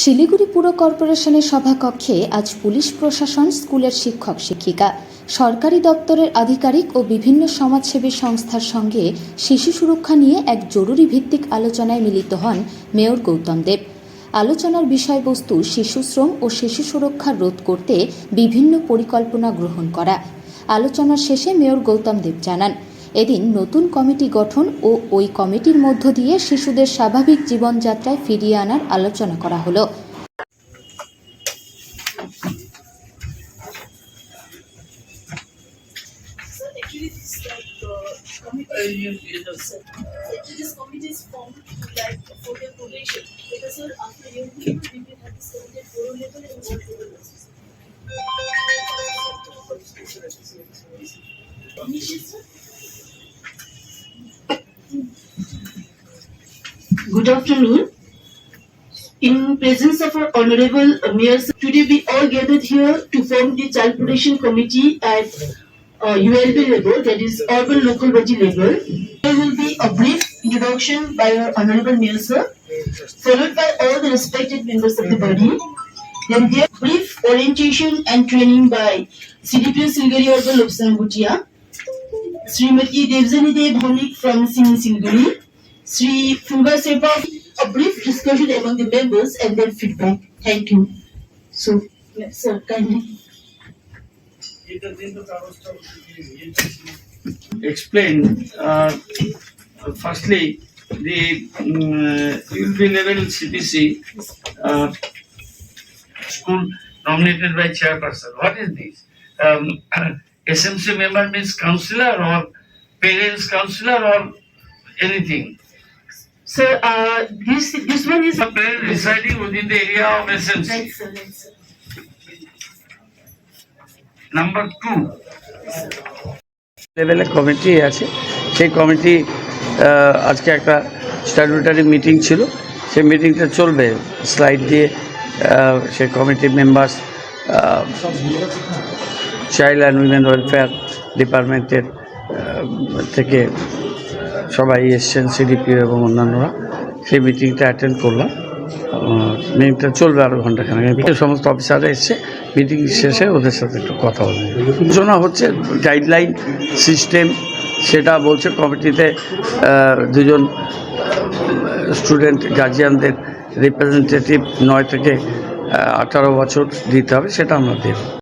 শিলিগুড়ি পুর কর্পোরেশনের সভাকক্ষে আজ পুলিশ প্রশাসন, স্কুলের শিক্ষক, শিক্ষিকা, সরকারি দপ্তরের আধিকারিক ও বিভিন্ন সমাজসেবী সংস্থার সঙ্গে শিশু সুরক্ষা নিয়ে এক জরুরি ভিত্তিক আলোচনায় মিলিত হন মেয়র গৌতম দেব। আলোচনার বিষয়বস্তু শিশু শ্রম ও শিশু সুরক্ষা রোধ করতে বিভিন্ন পরিকল্পনা গ্রহণ করা। আলোচনার শেষে মেয়র গৌতম দেব জানান এদিন নতুন কমিটি গঠন ও ওই কমিটির মধ্য দিয়ে শিশুদের স্বাভাবিক জীবনযাত্রায় ফিরিয়ে আনার আলোচনা করা হলো। Sir, actually, Good afternoon. In presence of our honorable mayor, sir, today we all gathered here to form the child protection committee at uh, ULB level, that is urban local body level. There will be a brief introduction by our honorable mayor, sir, followed by all the respected members of the body. Then there brief orientation and training by CDPO Silgari Urban Lobsang Bhutia, Srimati Devjani Dev from Singh Silgari, Sri Fuga a brief discussion among the members and then feedback. Thank you. So, yes, sir, kindly. explain, uh, firstly, the um, ULB level CPC uh, school nominated by chairperson. What is this? Um, SMC member means counselor or parents counselor or anything. Sir, uh, this this one is A parent residing within the area of SMC. right, sir, right, sir. Number two, লেভেলে committee আছে সেই committee আজকে একটা statutory meeting ছিল সেই মিটিংটা চলবে slide দিয়ে সেই committee members child and women welfare ডিপার্টমেন্টের থেকে সবাই এসছেন সিডিপি এবং অন্যান্যরা। সেই মিটিংটা অ্যাটেন্ড করলাম। মিটিংটা চলবে আরও ঘন্টাখানেক। এই সমস্ত অফিসাররা এসছে। মিটিং শেষে ওদের সাথে একটু কথা হবে আলোচনা হচ্ছে গাইডলাইন সিস্টেম সেটা বলছে কমিটিতে দুজন স্টুডেন্ট গার্জিয়ানদের রিপ্রেজেন্টেটিভ নয় থেকে আঠারো বছর দিতে হবে, সেটা আমরা দেব।